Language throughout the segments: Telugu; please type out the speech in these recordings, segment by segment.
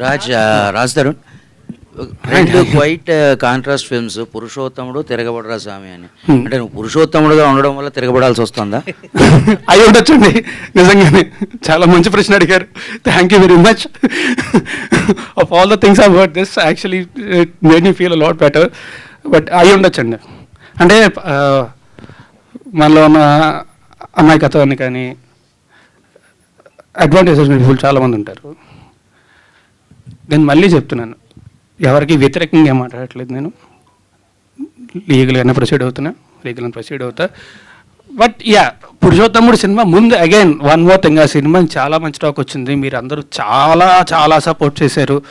రాజ్ రాజ్ తరుణ్ రెండు క్వైట్ కాంట్రాస్ట్ ఫిల్మ్స్ పురుషోత్తముడు తిరగబడరా స్వామి అని. అంటే నువ్వు పురుషోత్తముడుగా ఉండడం వల్ల తిరగబడాల్సి వస్తుందా? అయి ఉండొచ్చండి. నిజంగానే చాలా మంచి ప్రశ్న అడిగారు. Thank you very much of all the things about this actually made me feel lot better but అయి ఉండొచ్చండి. అంటే ఆ, మనలో ఉన్న అమాయకత్వాన్ని కానీ అడ్వాంటేజెస్ పీపుల్ చాలామంది ఉంటారు. నేను మళ్ళీ చెప్తున్నాను. ఎవరికి వ్యతిరేకంగా మాట్లాడట్లేదు నేను. లీగల్గానే ప్రొసీడ్ అవుతున్నా లీగల్గా ప్రొసీడ్ అవుతా. బట్ యా పురుషోత్తముడు సినిమా ముందు అగైన్ వన్ మోర్ థింగ్. ఆ సినిమా చాలా మంచి టాక్ వచ్చింది. మీరు అందరూ చాలా చాలా సపోర్ట్ చేశారు.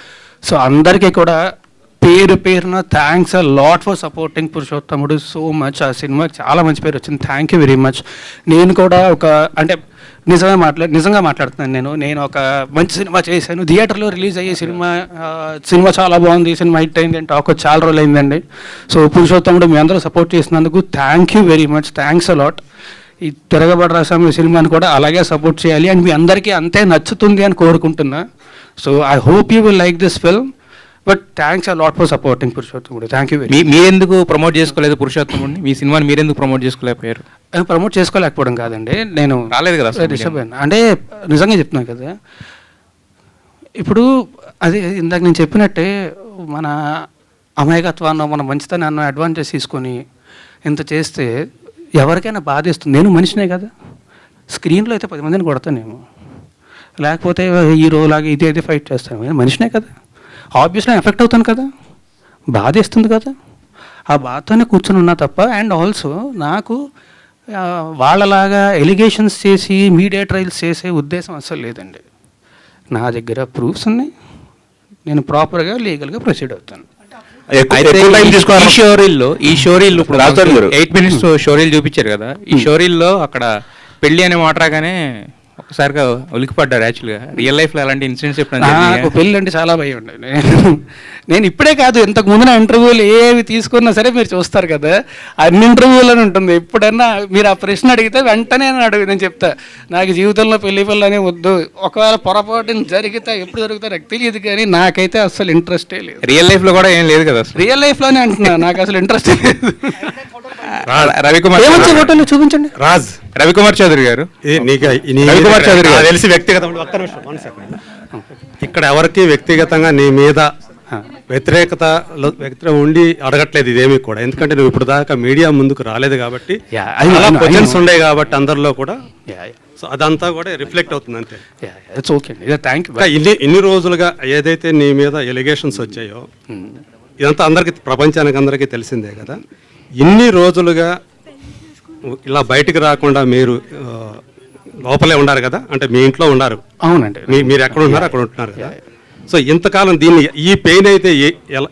సో అందరికీ కూడా పేరు పేరున thanks a lot for supporting Purushothamudu so much ఆ సినిమాకి చాలా మంచి పేరు వచ్చింది. థ్యాంక్ యూ వెరీ మచ్ నేను కూడా ఒక అంటే నిజమే మాట్లా నిజంగా మాట్లాడుతున్నాను నేను. నేను ఒక మంచి సినిమా చేశాను. థియేటర్లో రిలీజ్ అయ్యే సినిమా సినిమా చాలా బాగుంది. సినిమా హిట్ అయింది అంటే టాక్ చాలా రోజులు అయిందండి. సో పురుషోత్తముడు మీ అందరూ సపోర్ట్ చేసినందుకు thank you very much thanks a lot ఈ తిరగబడ రాసామి సినిమాని కూడా అలాగే సపోర్ట్ చేయాలి. అండ్ మీ అందరికీ అంతే నచ్చుతుంది అని కోరుకుంటున్నా. So I hope you will like this film but thanks a lot for supporting Purushothamudu thank you very మీ మీరెందుకు ప్రమోట్ చేసుకోలేదు పురుషోత్తముడిని మీ సినిమాని మీరెందుకు ప్రమోట్ చేసుకోలేకపోయారు? ప్రమోట్ చేసుకోలేకపోవడం కాదండి. నేను రాలేదు కదా డిస్టర్బ్ అంటే నిజంగా చెప్తున్నాను కదా ఇప్పుడు అది ఇందాక నేను చెప్పినట్టే మన అమాయకత్వాన్ని మన మంచితనాన్ని అడ్వాంటేజ్ తీసుకొని ఇంత చేస్తే ఎవరికైనా బాధేస్తుంది నేను మనిషినే కదా. స్క్రీన్లో అయితే పది మందిని కొడతానేమో. లేకపోతే హీరో లాగా ఇది అయితే ఫైట్ చేస్తాను మనిషినే కదా. ఆబ్వియస్లీ ఎఫెక్ట్ అవుతాను కదా. బాధేస్తుంది కదా. ఆ బాధతోనే కూర్చొని ఉన్నా తప్ప అండ్ ఆల్సో నాకు వాళ్ళలాగా ఎలిగేషన్స్ చేసి మీడియా ట్రయల్స్ చేసే ఉద్దేశం అసలు లేదండి. నా దగ్గర ప్రూఫ్స్ ఉన్నాయి. నేను ప్రాపర్గా లీగల్గా ప్రొసీడ్ అవుతాను. ఈ- షోరీల్లో ఈ షోరీల్లో ఇప్పుడు. ఎయిట్ మినిట్స్ షోరీలు చూపించారు కదా. ఈ షోరీల్లో అక్కడ పెళ్ళి అనే మాట రాగానే ఒకసారిగా ఉలికిపడ్డారు యాక్చువల్గా రియల్ లైఫ్లో అలాంటి ఇన్సిడెంట్స్ జరిగాయా? పెళ్ళి అంటే చాలా భయం ఉండే నేను నేను ఇప్పుడే కాదు ఇంతకు ముందు నా ఇంటర్వ్యూలు ఏవి తీసుకున్నా సరే మీరు చూస్తారు కదా అన్ని ఇంటర్వ్యూలను ఉంటుంది. ఎప్పుడన్నా మీరు ఆ ప్రశ్న అడిగితే వెంటనే నేను అడుగు నేను చెప్తా నాకు జీవితంలో పెళ్ళి పిల్లని వద్దు. ఒకవేళ పొరపాటున జరిగితే ఎప్పుడు జరుగుతా నాకు తెలియదు కానీ నాకైతే అసలు ఇంట్రెస్టే లేదు. రియల్ లైఫ్లో కూడా ఏం లేదు కదా రియల్ లైఫ్లోనే అంటున్నా నాకు అసలు ఇంట్రెస్ట్ లేదు. రవికుమార్ చూపించండి. రాజ్. రవికుమార్ చౌదరి గారు. రవికుమార్ చౌదరి గారు. తెలిసి వ్యక్తిగతంగా ఒక్క నిమిషం. ఇక్కడ ఎవరికి వ్యక్తిగతంగా నీ మీద వ్యతిరేకత వ్యక్తిగా ఉండి అడగట్లేదు ఇదేమీ కూడా. ఎందుకంటే నువ్వు ఇప్పుడు దాకా మీడియా ముందుకు రాలేదు కాబట్టి క్వశ్చన్స్. ఉన్నాయి కాబట్టి అందరిలో కూడా సో అదంతా కూడా రిఫ్లెక్ట్ అవుతుంది అంతే. ఓకే థ్యాంక్ యూ ఇన్ని ఇన్ని రోజులుగా ఏదైతే నీ మీద ఎలిగేషన్స్ వచ్చాయో ఇదంతా అందరికి ప్రపంచానికి అందరికీ తెలిసిందే కదా. ఇన్ని రోజులుగా ఇలా బయటికి రాకుండా మీరు లోపలే ఉన్నారు కదా? అంటే మీ ఇంట్లో ఉన్నారు. అవునండి. మీరు ఎక్కడ ఉన్నారు అక్కడ ఉంటున్నారు కదా? సో ఇంతకాలం దీన్ని ఈ పెయిన్ అయితే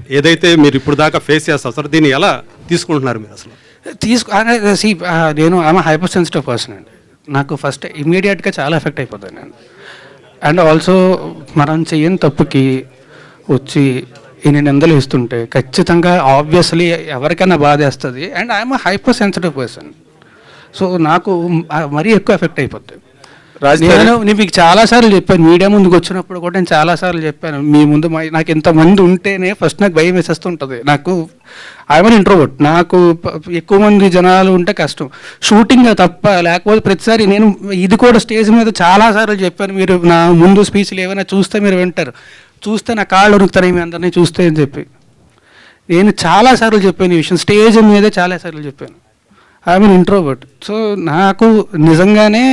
ఏదైతే మీరు ఇప్పుడు దాకా ఫేస్ చేస్తారు దీన్ని ఎలా తీసుకుంటున్నారు మీరు అసలు? తీసుకు నేను ఆమె హైపర్ సెన్సిటివ్ పర్సన్ అండి. నాకు ఫస్ట్ ఇమీడియట్గా చాలా ఎఫెక్ట్ అయిపోతాను నేను అండ్ ఆల్సో మనం చెయ్యని తప్పుకి వచ్చి ఇన్ని నిందలు ఇస్తుంటే ఖచ్చితంగా ఆబ్వియస్లీ ఎవరికైనా బాధేస్తుంది and I'm hyper sensitive person so నాకు మరీ ఎక్కువ ఎఫెక్ట్ అయిపోతుంది నేను నేను మీకు చాలాసార్లు చెప్పాను మీడియా ముందుకు వచ్చినప్పుడు కూడా నేను చాలాసార్లు చెప్పాను మీ ముందు నాకు ఇంతమంది ఉంటేనే ఫస్ట్ నాకు భయం వేసేస్తుంటుంది. నాకు ఐఎమ్ ఇంట్రోవర్ట్ నాకు ఎక్కువ మంది జనాలు ఉంటే కష్టం. షూటింగ్ తప్ప లేకపోతే ప్రతిసారి నేను ఇది కూడా స్టేజ్ మీద చాలాసార్లు చెప్పాను మీరు నా ముందు స్పీచ్లు ఏమైనా చూస్తే మీరు వింటారు. చూస్తే నా కాళ్ళు ఉరుకుతారు మీ అందరినీ చూస్తే అని చెప్పి. నేను చాలాసార్లు చెప్పాను ఈ విషయం. స్టేజ్ మీదే చాలాసార్లు చెప్పాను. ఐఎమ్ ఇంట్రోవర్ట్ సో నాకు నిజంగానే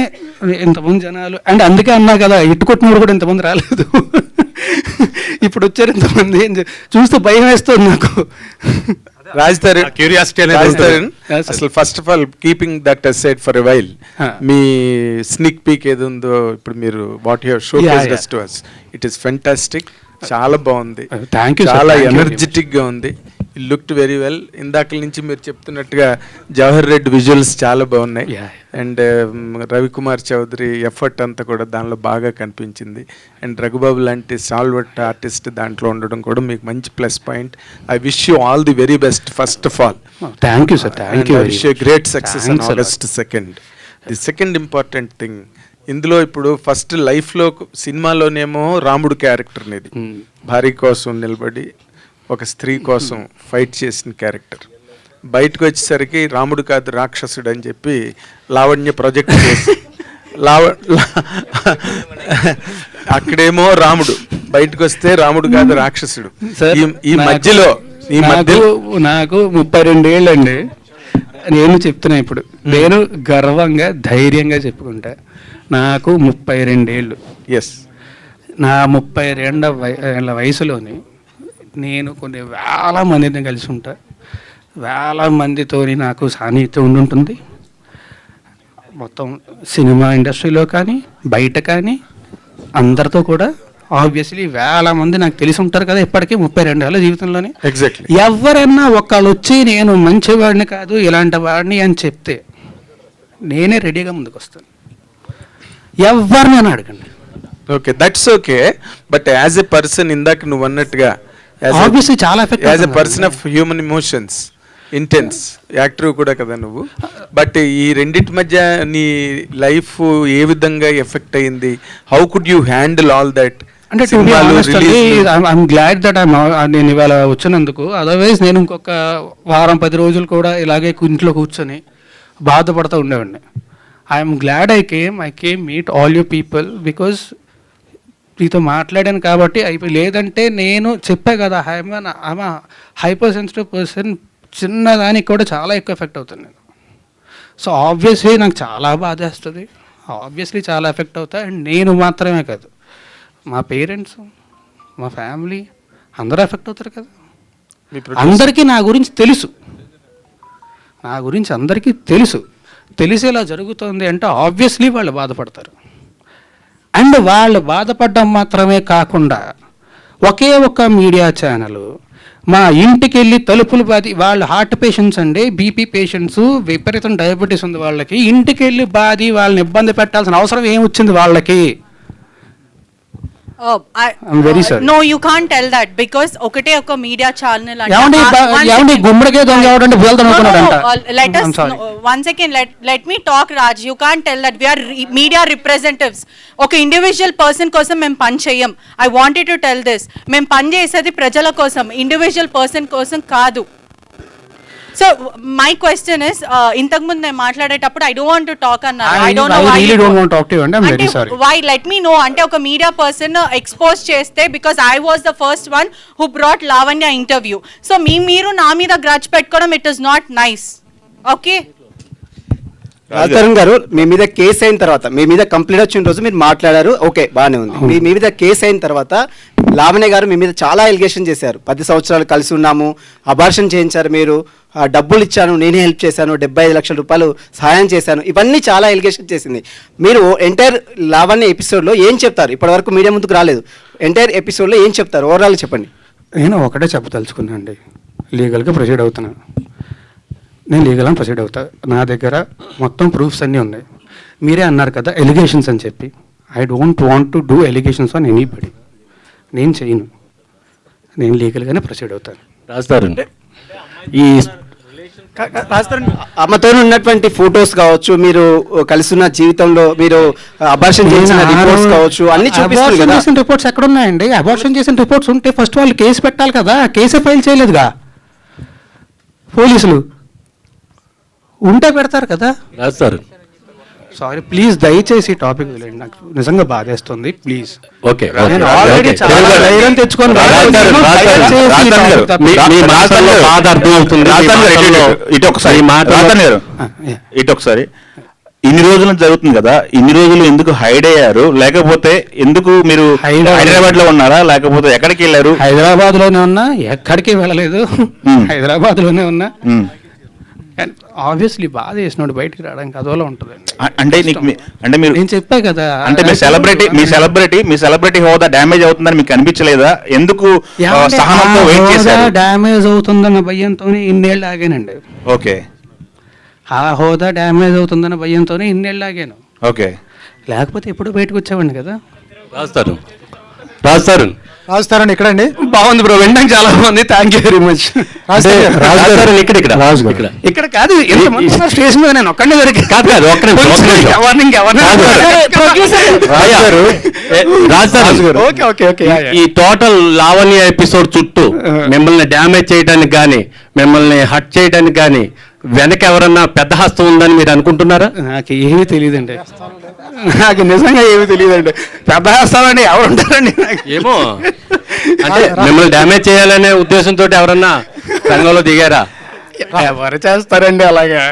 ఇంతమంది జనాలు అండ్ అందుకే అన్నా కదా ఇటు కొట్టినప్పుడు కూడా ఇంతమంది రాలేదు. ఇప్పుడు వచ్చారు ఇంతమంది చూస్తే భయం వేస్తుంది నాకు. క్యూరియాసిటీ. అసలు first of all keeping that aside for a while. Me sneak peek ఏది ఉందో ఇప్పుడు మీరు what your show. To us it is fantastic చాలా బాగుంది. Uh, thank you, sir. చాలా Thank you. very ఎనర్జెటిక్గా ఉంది. లుక్డ్ వెరీ వెల్ ఇందాక నుంచి మీరు చెప్తున్నట్టుగా జవహర్ రెడ్డి విజువల్స్ చాలా బాగున్నాయి. అండ్ రవికుమార్ చౌదరి ఎఫర్ట్ అంతా కూడా దానిలో బాగా కనిపించింది. అండ్ రఘుబాబు లాంటి సాల్వట్ ఆర్టిస్ట్ దాంట్లో ఉండడం కూడా మీకు మంచి plus point I wish you all the very best first of all thank you sir thank you wish great success August second the second important thing ఇందులో ఇప్పుడు ఫస్ట్ లైఫ్లో సినిమాలోనేమో రాముడు క్యారెక్టర్ అనేది. భార్య కోసం నిలబడి ఒక స్త్రీ కోసం ఫైట్ చేసిన క్యారెక్టర్. బయటకు వచ్చేసరికి రాముడు కాదు రాక్షసుడు అని చెప్పి లావణ్య ప్రొజెక్ట్ చేసి లావ అక్కడేమో రాముడు. బయటకు వస్తే రాముడు కాదు రాక్షసుడు. ఈ- మధ్యలో ఈ మధ్యలో నాకు ముప్పై రెండేళ్ళు అండి నేను చెప్తున్నా ఇప్పుడు. నేను గర్వంగా ధైర్యంగా చెప్పుకుంటా. నాకు ముప్పై రెండేళ్ళు. ఎస్ నా ముప్పై రెండ వయ- ఏళ్ళ వయసులోని నేను కొన్ని వేల మందిని కలిసి ఉంటా. వేల మందితోని నాకు సాన్నిహిత్యం ఉండి ఉంటుంది. మొత్తం సినిమా ఇండస్ట్రీలో కానీ బయట కానీ అందరితో కూడా ఆబ్వియస్లీ వేల మంది నాకు తెలిసి ఉంటారు కదా ఇప్పటికీ ముప్పై రెండు ఏళ్ళ జీవితంలోనే. ఎగ్జాక్ట్లీ ఎవరన్నా ఒకళ్ళు వచ్చి నేను మంచివాడిని కాదు ఇలాంటి వాడిని అని చెప్తే నేనే రెడీగా ముందుకు వస్తాను ఎవరినైనా అడగండి. Okay that's okay but as a person ఇందాక నువ్వు అన్నట్టుగా Obviously చాలా affect as a. Person of human emotions intense actor కూడా కదా నువ్వు. బట్ ఈ రెండింటి మధ్య నీ లైఫ్ ఏ విధంగా ఎఫెక్ట్ అయింది? How could you handle all that అంటే ఐఎమ్ గ్లాడ్ దట్ ఐమ్ నేను ఇవాళ వచ్చినందుకు. అదర్వైజ్ నేను ఇంకొక వారం పది రోజులు కూడా ఇలాగే ఇంట్లో కూర్చొని బాధపడుతూ ఉండేవాడిని. I'm glad I came I came meet all you people because నీతో మాట్లాడాను కాబట్టి అయిపోయి లేదంటే నేను చెప్పా కదా I'm I'm hyper sensitive person చిన్నదానికి కూడా చాలా ఎక్కువ ఎఫెక్ట్ అవుతాను నేను. సో ఆబ్వియస్లీ నాకు చాలా బాధేస్తుంది ఆబ్వియస్లీ చాలా ఎఫెక్ట్ అవుతా. అండ్ నేను మాత్రమే కాదు. మా పేరెంట్స్ మా ఫ్యామిలీ అందరూ ఎఫెక్ట్ అవుతారు కదా. అందరికీ నా గురించి తెలుసు. నా గురించి అందరికీ తెలుసు. తెలిసేలా జరుగుతుంది అంటే ఆబ్వియస్లీ వాళ్ళు బాధపడతారు. అండ్ వాళ్ళు బాధపడడం మాత్రమే కాకుండా ఒకే ఒక్క మీడియా ఛానల్ మా ఇంటికి వెళ్ళి తలుపులు బాది వాళ్ళు హార్ట్ పేషెంట్స్ అండి బీపీ పేషెంట్స్ విపరీతం డయాబెటీస్ ఉంది వాళ్ళకి. ఇంటికి వెళ్ళి బాది వాళ్ళని ఇబ్బంది పెట్టాల్సిన అవసరం ఏమొచ్చింది వాళ్ళకి? No, you can't tell that because ఒకటే ఒక మీడియా ఛానల్ ఏమండి బా- ఏమండి గుమ్మడికాయ దొంగ ఎవడంటే వేలుతో అనుకున్నాడంట. Let I'm us sorry. One second let let me talk Raj you can tell that we are media representatives ఒక ఇండివిజువల్ పర్సన్ కోసం మేము పని చేయం I wanted to tell this మేము పని చేసేది ప్రజల కోసం ఇండివిజువల్ పర్సన్ కోసం కాదు. సో మై క్వశ్చన్ ఇస్ ఇంతకు ముందు నేను మాట్లాడేటప్పుడు I don't want to talk అన్నారు. I- I don't know I why really don't want to talk to you, and I'm very sorry. Why let me know అంటే ఒక మీడియా పర్సన్ ఎక్స్పోజ్ చేస్తే because I was the first one who brought Lavanya interview so మీ మీరు నా మీద గ్రచ్ పెట్టుకోవడం it is not nice okay Rajadharan garu మీ మీద కేసు అయిన తర్వాత మీ మీద కంప్లైంట్ వచ్చిన రోజు మీరు మాట్లాడారు. ఓకే బాగానే ఉంది. మీ మీ మీద కేసు అయిన తర్వాత లావణ్య గారు మీ మీద చాలా ఎలిగేషన్ చేశారు. పది సంవత్సరాలు కలిసి ఉన్నాము అబార్షన్ చేయించారు మీరు. డబ్బులు ఇచ్చాను నేనే హెల్ప్ చేశాను డెబ్బై ఐదు లక్షల రూపాయలు సహాయం చేశాను. ఇవన్నీ చాలా ఎలిగేషన్ చేసింది. మీరు ఎంటైర్ లావణ్య ఎపిసోడ్లో ఏం చెప్తారు? ఇప్పటివరకు మీడియా ముందుకు రాలేదు. ఎంటైర్ ఎపిసోడ్లో ఏం చెప్తారు? ఓవరాల్ చెప్పండి. నేను ఒకటే చెప్పదలుచుకున్నా అండి. లీగల్గా ప్రొసీడ్ అవుతున్నాను నేను లీగల్గా ప్రొసీడ్ అవుతా. నా దగ్గర మొత్తం ప్రూఫ్స్ అన్నీ ఉన్నాయి. మీరే అన్నారు కదా ఎలిగేషన్స్ అని చెప్పి. I don't want to do allegations on anybody నేను చేయను. నేను లీగల్గానే ప్రొసీడ్ అవుతాను. రాస్తారు ఈ అమ్మతో ఉన్నటువంటి ఫొటోస్ కావచ్చు మీరు కలిసి ఉన్న జీవితంలో మీరు అబార్షన్ చేసిన రిపోర్ట్స్ కావచ్చు అన్ని చూపిస్తారు అబార్షన్ కదా. చేసిన రిపోర్ట్స్ ఎక్కడ ఉన్నాయండి అబార్షన్ చేసిన రిపోర్ట్స్ ఉంటే ఫస్ట్ వాళ్ళు కేసు పెట్టాలి కదా కేసే ఫైల్ చేయలేదుగా? పోలీసులు. ఉంటే పెడతారు కదా? రాస్తారు. సారీ ప్లీజ్ దయచేసి టాపిక్ వదిలేండి నాకు నిజంగా బాధేస్తుంది. ప్లీజ్ ఓకే నేను చాలా ధైర్యం తెచ్చుకొని బాధ అర్థమవుతుంది. ఇటు- ఒకసారి. ఇటు ఒకసారి. ఇన్ని రోజులు జరుగుతుంది కదా ఇన్ని రోజులు ఎందుకు హైడ్ అయ్యారు? లేకపోతే ఎందుకు మీరు. హైదరాబాద్లో ఉన్నారా? లేకపోతే ఎక్కడికి వెళ్ళారు? హైదరాబాద్లోనే ఉన్నా ఎక్కడికి వెళ్ళలేదు. Hmm. హైదరాబాద్లోనే ఉన్నా ఉమ్. ఆబ్వియస్లీ బాధ చేసినోడు బయటికి రావడానికి అదోలా ఉంటుందండి. అ- అంటే నీకు మీ- అంటే మీరు నేను చెప్పా కదా అంటే మీ సెలబ్రిటీ మీ సెలబ్రిటీ మీ సెలబ్రిటీ హోదా డ్యామేజ్ అవుతుందని మీకు అనిపించలేదా? ఎందుకు ఆ, సహనంతో వెయిట్ చేశారు? డ్యామేజ్ అవుతుందన్న భయంతోనే ఇన్నేళ్ళు ఆగానండి. ఓకే. ఆ హోదా డ్యామేజ్ అవుతుందన్న భయంతోనే ఇన్నేళ్ళు ఆగాను. ఓకే. లేకపోతే ఎప్పుడు బయటకు వచ్చేవాడిని కదా. రాస్తారు రాస్తారు రాజుతారండి ఇక్కడండి బాగుంది బ్రో వినడానికి చాలా బాగుంది థ్యాంక్ యూ వెరీ మచ్ ఇక్కడ ఇక్కడ. రాజు ఇక్కడ. ఇక్కడ కాదు స్టేషన్ మీద నేను ఒక్కడే దొరికి కాదు కాదు ఒక్క నిమిషం, ఒక్క నిమిషం. ఎవరిని ఓకే ఓకే ఈ టోటల్ లావణ్య ఎపిసోడ్ చుట్టూ మిమ్మల్ని డ్యామేజ్ చేయడానికి కానీ మిమ్మల్ని హట్ చేయడానికి కానీ వెనక ఎవరన్నా పెద్ద హస్తం ఉందని మీరు అనుకుంటున్నారా? నాకు ఏమీ తెలియదండి. నాకు నిజంగా ఏమీ తెలియదండి. పెద్ద వేస్తామండి ఎవరు ఉంటారండి నాకు? ఏమో? అంటే మిమ్మల్ని డ్యామేజ్ చేయాలనే ఉద్దేశంతో ఎవరన్నా రంగంలో దిగారా? ఎవరు చేస్తారండి అలాగా.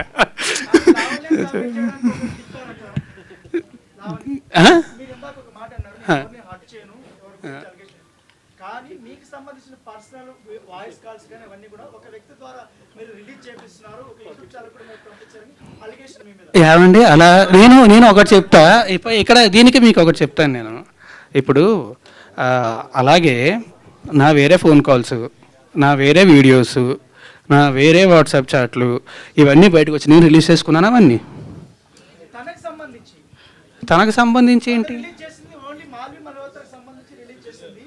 కానీ మీకు సంబంధించిన పర్సనల్ వాయిస్ కాల్స్ కానీ అవన్నీ కూడా ఒక వ్యక్తి ద్వారా మీరు రిలీజ్ చేపిస్తున్నారు. ఒక యూట్యూబ్ ఛానల్ కూడా మీరు పంపించారని అలిగేషన్ మీ మీద. ఏమండి అలా నేను నేను ఒకటి చెప్తా. ఇప్పుడు ఇక్కడ దీనికి మీకు ఒకటి చెప్తాను నేను. ఇప్పుడు ఆ, అలాగే నా వేరే ఫోన్ కాల్స్ నా వేరే వీడియోస్ నా వేరే వాట్సాప్ చాట్లు ఇవన్నీ బయటకు వచ్చి నేను రిలీజ్ చేసుకున్నాను అవన్నీ? తనకు సంబంధించి. తనకు సంబంధించి ఏంటి రిలీజ్ చేసింది ఓన్లీ మాల్వి మల్హోత్రకు సంబంధించి రిలీజ్ చేసింది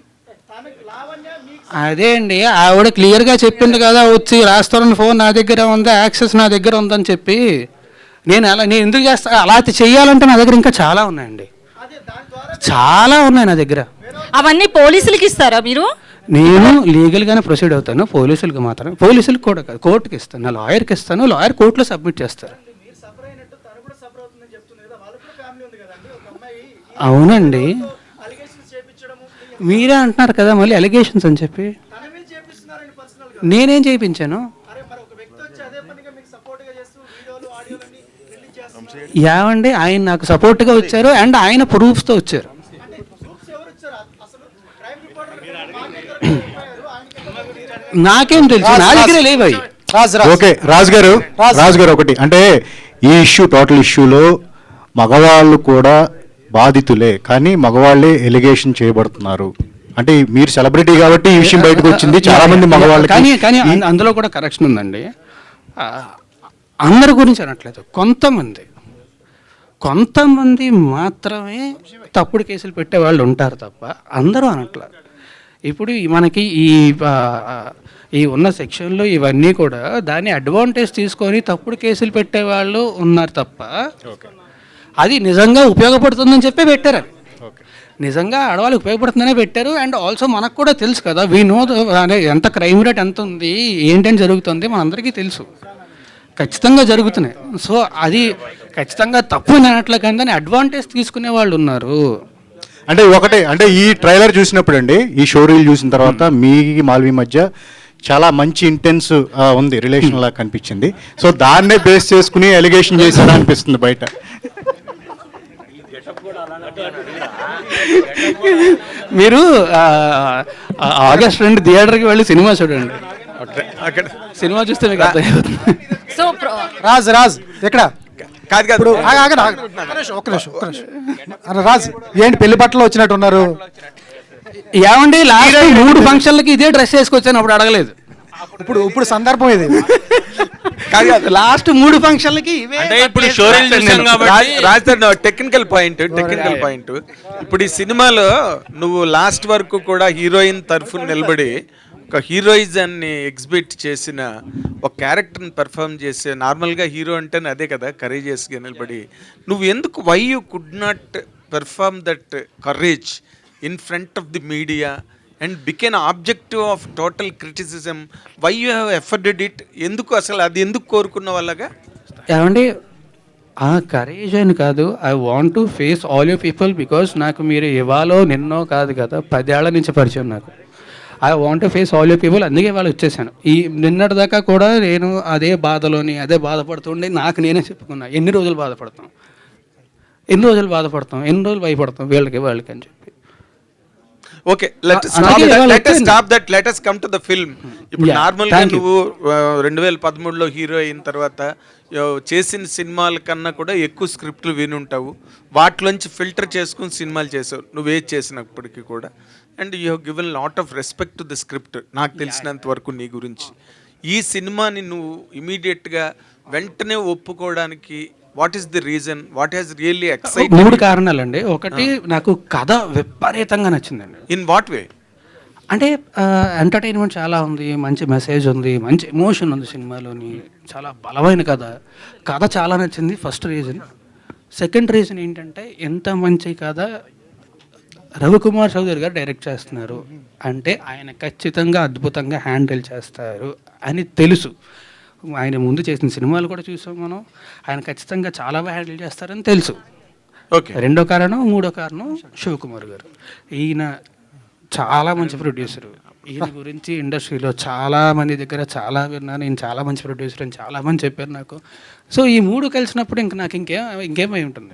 తనకు లావణ్య మీకు అదే అండి ఆవిడ క్లియర్గా చెప్పింది కదా వచ్చి రాస్తారని ఫోన్ నా దగ్గర ఉంది యాక్సెస్ నా దగ్గర ఉందని చెప్పి. నేను అలా నేను ఎందుకు చేస్తా అలా చేయాలంటే నా దగ్గర ఇంకా చాలా ఉన్నాయండి. చాలా ఉన్నాయి నా దగ్గర. అవన్నీ పోలీసులకి ఇస్తారా మీరు? నేను లీగల్గానే ప్రొసీడ్ అవుతాను పోలీసులకు మాత్రం పోలీసులకు కూడా కాదు కోర్టుకి ఇస్తాను నా లాయర్కి ఇస్తాను లాయర్ కోర్టులో సబ్మిట్ చేస్తారు. మీరు సఫర్ అయినట్టు తను కూడా సఫర్ అవుతుందని చెప్తుంది కదా వాళ్ళకు కూడా ఫ్యామిలీ ఉంది కదండి ఒక అమ్మాయి అవునండి. మీరే అంటున్నారు కదా మళ్ళీ అలిగేషన్స్ అని చెప్పి. నేనేం చేయించాను? అరే మరి ఒక వ్యక్తి వచ్చి అదే పనిగా మీకు సపోర్ట్గా చేస్తూ వీడియోలు ఆడియోలన్నీ రిలీజ్ చేస్తున్నారు. యావండి ఆయన నాకు సపోర్ట్గా వచ్చారు అండ్ ఆయన ప్రూఫ్స్తో వచ్చారు. నాకేం తెలుసు? నా దగ్గర లేవు అవి. ఓకే రాజు గారు రాజు. గారు ఒకటి. అంటే ఈ ఇష్యూ టోటల్ ఇష్యూలో మగవాళ్ళు కూడా బాధితులే కానీ మగవాళ్ళే ఎలిగేషన్ చేయబడుతున్నారు. అంటే మీరు సెలబ్రిటీ కాబట్టి ఈ విషయం బయటకు వచ్చింది. చాలా మంది కానీ మగవాళ్ళకి కానీ అం- అందులో కూడా కరెక్షన్ ఉందండి. అందరి గురించి అనట్లేదు. కొంతమంది కొంతమంది మాత్రమే తప్పుడు కేసులు పెట్టే వాళ్ళు ఉంటారు తప్ప అందరూ అనట్లేదు ఇప్పుడు మనకి ఈ ఈ ఉన్న సెక్షన్లో ఇవన్నీ కూడా దాన్ని అడ్వాంటేజ్ తీసుకొని తప్పుడు కేసులు పెట్టే వాళ్ళు ఉన్నారు తప్ప అది నిజంగా ఉపయోగపడుతుందని చెప్పి పెట్టారు అవి నిజంగా ఆడవాళ్ళకి ఉపయోగపడుతుందనే పెట్టారు. అండ్ ఆల్సో మనకు కూడా తెలుసు కదా వీ నో అంటే ఎంత క్రైమ్ రేట్ ఎంత ఉంది ఏంటని జరుగుతుంది మనందరికీ తెలుసు. ఖచ్చితంగా జరుగుతున్నాయి. సో అది ఖచ్చితంగా తప్పు అనట్లే కానీ దాన్ని అడ్వాంటేజ్ తీసుకునే వాళ్ళు ఉన్నారు. అంటే ఒకటే అంటే ఈ ట్రైలర్ చూసినప్పుడు అండి ఈ షో రీల్ చూసిన తర్వాత మీ మాల్వి మధ్య చాలా మంచి ఇంటెన్స్ ఉంది రిలేషన్ లా కనిపించింది. సో దాన్నే బేస్ చేసుకుని ఎలిగేషన్ చేశారా అనిపిస్తుంది బయట. మీరు ఆగస్ట్ రెండు థియేటర్కి వెళ్ళి సినిమా చూడండి. అక్కడ. సినిమా చూస్తే మీకు అర్థమవుతుంది సో రాజ్ రాజ్ ఎక్కడ? కాదు కాదు. ఒక్క నిమిషం, ఒక్క నిమిషం, రాజ్ ఏంటి పెళ్ళి బట్టలు వచ్చినట్టు ఉన్నారు ఏమండి లాస్ట్ మూడు ఫంక్షన్లకి ఇదే డ్రెస్ వేసుకొచ్చాను అప్పుడు అడగలేదు. ఇప్పుడు ఇప్పుడు సందర్భం ఇది. లాస్ట్ మూడు ఫంక్షన్లకి అంటే ఇప్పుడు రాజధాని టెక్నికల్ పాయింట్ టెక్నికల్ పాయింట్ ఇప్పుడు ఈ సినిమాలో నువ్వు లాస్ట్ వరకు కూడా హీరోయిన్ తరఫున నిలబడి ఒక హీరోయిజాన్ని ఎగ్జిబిట్ చేసిన ఒక క్యారెక్టర్ని పెర్ఫామ్ చేసే నార్మల్గా హీరో అంటేనే అదే కదా కరేజియస్గా నిలబడి. నువ్వు ఎందుకు why you could not perform that courage in front of the media and became objective of total criticism why you have afforded it ఎందుకు అసలు అది ఎందుకు కోరుకున్న వాళ్ళగా? ఏమండి? ఆ కరేజ్ అని కాదు. I want to face all you people because నాకు మీరు ఇవాళో నిన్నో కాదు కదా పదేళ్ళ నుంచి పరిచయం నాకు. I want to face all you people అందుకే వాళ్ళు వచ్చేసాను. ఈ నిన్నటి దాకా కూడా నేను అదే బాధలోని అదే బాధపడుతుండే. నాకు నేనే చెప్పుకున్నా. ఎన్ని రోజులు బాధపడతాం? ఎన్ని రోజులు బాధపడతాం? ఎన్ని రోజులు భయపడతాం? వీళ్ళకి వాళ్ళకి అని చెప్పి. ఓకే లెట్ ఇవాళ let. Stop that let us come to the film ఇప్పుడు నార్మల్గా. నువ్వు రెండు వేల పదమూడులో హీరో అయిన తర్వాత యో, చేసిన సినిమాల కన్నా కూడా ఎక్కువ స్క్రిప్ట్లు వినుంటావు. వాటిలోంచి ఫిల్టర్ చేసుకుని సినిమాలు చేసావు. నువ్వే చేసినప్పటికీ కూడా. And you have given lot of respect to the script నాకు తెలిసినంత వరకు నీ గురించి. ఈ సినిమాని నువ్వు ఇమీడియట్గా వెంటనే ఒప్పుకోవడానికి what is the reason? What has really excite మూడు కారణాలండి. ఒకటి నాకు కథ విపరీతంగా నచ్చిందండి. ఇన్ వాట్ వే అంటే ఎంటర్టైన్మెంట్ చాలా ఉంది మంచి మెసేజ్ ఉంది మంచి ఎమోషన్ ఉంది సినిమాలోని. చాలా బలమైన కథ. కథ చాలా నచ్చింది ఫస్ట్ రీజన్ సెకండ్ రీజన్ ఏంటంటే ఎంత మంచి కథ రవికుమార్ చౌదరి గారు డైరెక్ట్ చేస్తున్నారు. అంటే ఆయన ఖచ్చితంగా అద్భుతంగా హ్యాండిల్ చేస్తారు అని తెలుసు. ఆయన ముందు చేసిన సినిమాలు కూడా చూసాం మనం. ఆయన ఖచ్చితంగా చాలా బాగా హ్యాండిల్ చేస్తారని తెలుసు. ఓకే. రెండో కారణం మూడో కారణం శివకుమార్ గారు. ఈయన చాలా మంచి ప్రొడ్యూసర్. ఈయన గురించి ఇండస్ట్రీలో చాలా మంది దగ్గర చాలా విన్నాను. ఈయన చాలా మంచి ప్రొడ్యూసర్ అని చాలా మంది చెప్పారు నాకు. సో ఈ మూడు కలిసినప్పుడు ఇంక నాకు ఇంకేం ఇంకేమై ఉంటుంది.